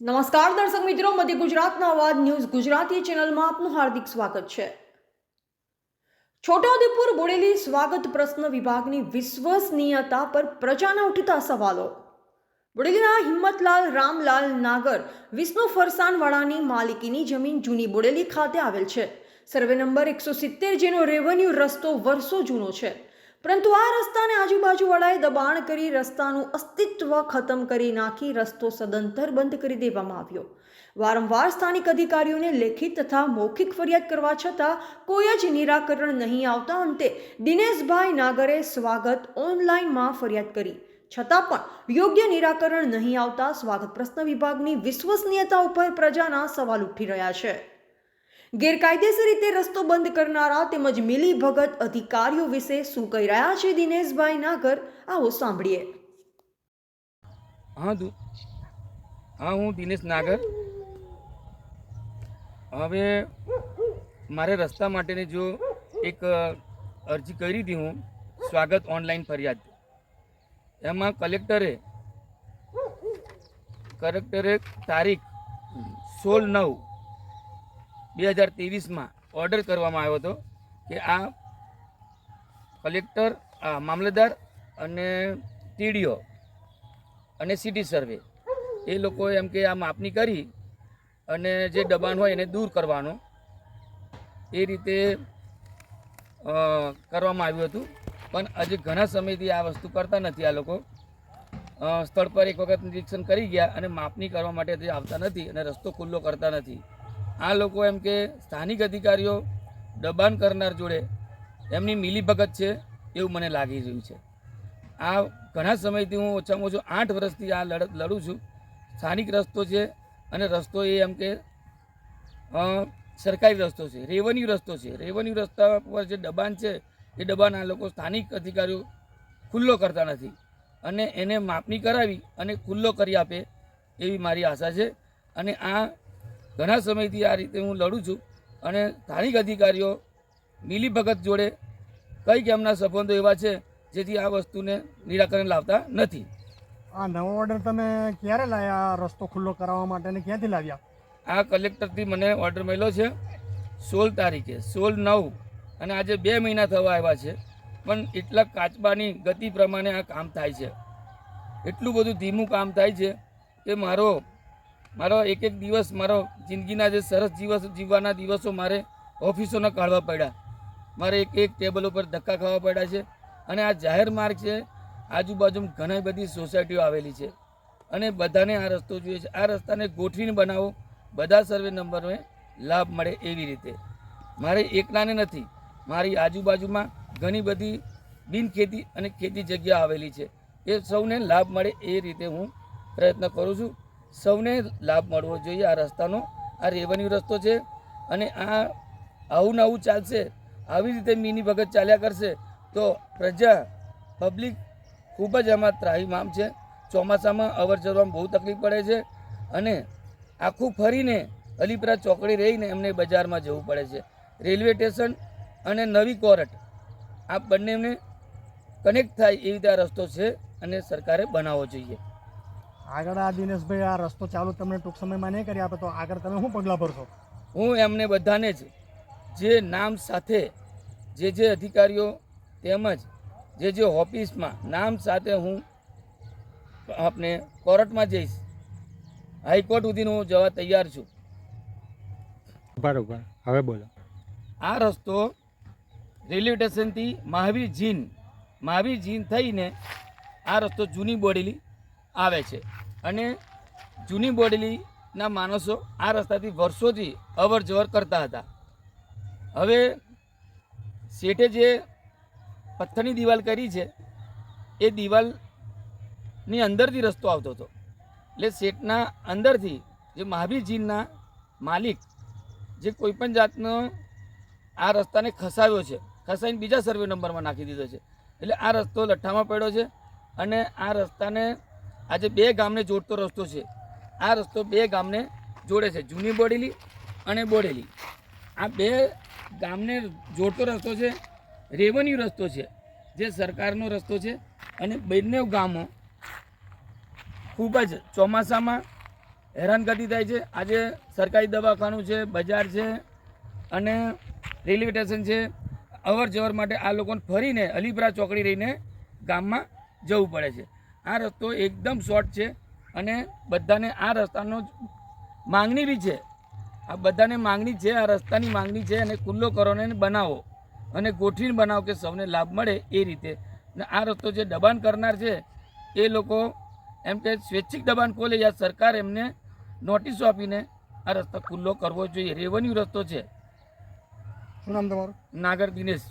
નમસ્કાર, દર્શક મિત્રો. મધ્ય ગુજરાતના અવાજ ન્યૂઝ ગુજરાતી ચેનલમાં આપનું હાર્દિક સ્વાગત છે. છોટાઉદેપુર બોડેલી સ્વાગત પ્રશ્ન વિભાગની વિશ્વસનીયતા પર પ્રજાના ઉઠતા સવાલો. બોડેલીના હિંમતલાલ, રામલાલ નાગર, વિષ્ણુ ફરસાનવાળાની માલિકીની જમીન જૂની બોડેલી ખાતે આવેલ છે. સર્વે નંબર એકસો સિત્તેર જેનો રેવન્યુ રસ્તો વર્ષો જૂનો છે. પરંતુ આ રસ્તાને આજુબાજુવાળાએ દબાણ કરી રસ્તાનું અસ્તિત્વ ખતમ કરી નાખી રસ્તો સદંતર બંધ કરી દેવામાં આવ્યો. વારંવાર સ્થાનિક અધિકારીઓને લેખિત તથા મૌખિક ફરિયાદ કરવા છતાં કોઈ જ નિરાકરણ નહીં આવતા અંતે દિનેશભાઈ નાગરે સ્વાગત ઓનલાઈનમાં ફરિયાદ કરી. છતાં પણ યોગ્ય નિરાકરણ નહીં આવતા સ્વાગત પ્રશ્ન વિભાગની વિશ્વસનીયતા ઉપર પ્રજાના સવાલ ઉઠી રહ્યા છે. ગેરકાયદેસર રીતે રસ્તો બંધ કરનારા તેમજ મિલી ભગત અધિકારીઓ વિશે શું કહી રહ્યા છે દિનેશભાઈ નાગર આવો સાંભળીએ. હા તું હા, હું દિનેશ નાગર. હવે મારે રસ્તા માટેની જો એક અરજી કરી હતી હું. સ્વાગત ઓનલાઈન ફરિયાદ. એમાં કલેક્ટરે કલેક્ટરે તારીખ સોળ નવ બે હજાર ત્રેવીસમાં ઓર્ડર કરવામાં આવ્યો હતો કે આ કલેક્ટર આ મામલતદાર અને ટીડીઓ અને સિટી સર્વે એ લોકોએ એમ કે આ માપણી કરી અને જે દબાણ હોય એને દૂર કરવાનો. એ રીતે કરવામાં આવ્યું હતું. પણ હજી ઘણા સમયથી આ વસ્તુ કરતા નથી આ લોકો. સ્થળ પર એક વખત નિરીક્ષણ કરી ગયા અને માપણી કરવા માટે આવતા નથી અને રસ્તો ખુલ્લો કરતા નથી. આ લોકો એમ કે સ્થાનિક અધિકારીઓ દબાણ કરનાર જોડે એમની મિલીભગત છે એવું મને લાગી રહ્યું છે. આ ઘણા સમયથી હું ઓછામાં ઓછું આઠ વર્ષથી આ લડત લડું છું. સ્થાનિક રસ્તો છે અને રસ્તો એ એમ કે સરકારી રસ્તો છે, રેવન્યુ રસ્તો છે. રેવન્યુ રસ્તા પર જે દબાણ છે, એ દબાણ આ લોકો સ્થાનિક અધિકારીઓ ખુલ્લો કરતા નથી અને એને માપણી કરાવી અને ખુલ્લો કરી આપે એવી મારી આશા છે. અને આ ઘણા સમયથી આ રીતે હું લડું છું અને સ્થાનિક અધિકારીઓ મિલીભગત જોડે કંઈક એમના સંબંધો એવા છે જેથી આ વસ્તુને નિરાકરણ લાવતા નથી. આ નવો ઓર્ડર તમે ક્યારે લાવ્યા રસ્તો ખુલ્લો કરાવવા માટે અને ક્યાંથી લાવ્યા? આ કલેક્ટરથી મને ઓર્ડર મળ્યો છે સોળ તારીખે સોળ નવ. અને આજે બે મહિના થવા આવ્યા છે પણ એટલા કાચબાની ગતિ પ્રમાણે આ કામ થાય છે. એટલું બધું ધીમું કામ થાય છે કે મારો મારો એક એક દિવસ મારો જિંદગીના જે સરસ દિવસ જીવવાના દિવસો મારે ઓફિસોના કાઢવા પડ્યા. મારે એક એક ટેબલ ઉપર ધક્કા ખાવા પડ્યા છે અને આ જાહેર માર્ગ છે, આજુબાજુમાં ઘણી બધી સોસાયટીઓ આવેલી છે. અને બધાને આ રસ્તો જોઈએ છે. આ રસ્તાને ગોઠવીને બનાવો, બધા સર્વે નંબરને લાભ મળે એવી રીતે. મારે એકલાને નથી, મારી આજુબાજુમાં ઘણી બધી બિનખેતી અને ખેતી જગ્યા આવેલી છે. એ સૌને લાભ મળે એ રીતે હું પ્રયત્ન કરું છું. સૌને લાભ મળવો જોઈએ આ રસ્તાનો. આ રેવન્યુ રસ્તો છે અને આ આવું ને આવું ચાલશે, આવી રીતે મિની ભગત ચાલ્યા કરશે તો પ્રજા, પબ્લિક ખૂબ જ આમાં ત્રાહીમામ છે. ચોમાસામાં અવર જવરમાં બહુ તકલીફ પડે છે અને આખું ફરીને અલીપરા ચોકડી રહીને એમને બજારમાં જવું પડે છે. રેલવે સ્ટેશન અને નવી કોરટ આ બંનેને કનેક્ટ થાય એવી રીતે આ રસ્તો છે અને સરકારે બનાવવો જોઈએ. આગળ આ દિનેશભાઈ આ રસ્તો ચાલુ તમને ટૂંક સમયમાં નહીં કરી આપે તો આગળ તમે શું પગલાં ભરશો? હું એમને બધાને જ જે નામ સાથે જે જે અધિકારીઓ તેમજ જે જે ઓફિસમાં નામ સાથે હું આપણે કોર્ટમાં જઈશ હાઈકોર્ટ સુધીનું હું જવા તૈયાર છું. બરોબર હવે બોલો. આ રસ્તો રેલવે સ્ટેશનથી મહાવીર જીન મહાવીર જીન થઈને આ રસ્તો જૂની બોડેલી આવે છે. અને જૂની બોડેલીના માણસો આ રસ્તાથી વર્ષોથી અવર જવર કરતા હતા. હવે શેઠે જે પથ્થરની દિવાલ કરી છે, એ દિવાલની અંદરથી રસ્તો આવતો હતો. એટલે શેઠના અંદરથી જે મહાવીરજીના માલિક જે કોઈપણ જાતનો આ રસ્તાને ખસાવ્યો છે ખસાઈને બીજા સર્વે નંબરમાં નાખી દીધો છે. એટલે આ રસ્તો લઠ્ઠામાં પડ્યો છે અને આ રસ્તાને આજે બે ગામને જોડતો રસ્તો છે. આ રસ્તો બે ગામને જોડે છે. જૂની બોડેલી અને બોડેલી. આ બે ગામને જોડતો રસ્તો છે, રેવન્યુ રસ્તો છે, જે સરકારનો રસ્તો છે અને બંને ગામો ખૂબ જ ચોમાસામાં હેરાનગતિ થાય છે. આજે સરકારી દવાખાનું છે, બજાર છે અને રેલવે સ્ટેશન છે. અવર જવર માટે આ લોકોને ફરીને અલીપરા ચોકડી રહીને ગામમાં જવું પડે છે. આ રસ્તો એકદમ શોર્ટ છે અને બધાને આ રસ્તાનો માંગણી બી છે. આ બધાને માંગણી છે આ રસ્તાની માંગણી છે અને ખુલ્લો કરો ને બનાવો અને ગોઠવીને બનાવો કે સૌને લાભ મળે એ રીતે. અને આ રસ્તો જે દબાણ કરનાર છે એ લોકો એમ કે સ્વૈચ્છિક દબાણ ખોલે યા સરકાર એમને નોટિસો આપીને આ રસ્તો ખુલ્લો કરવો જોઈએ. રેવન્યુ રસ્તો છે. શું નામ તમારું? નાગર દિનેશ.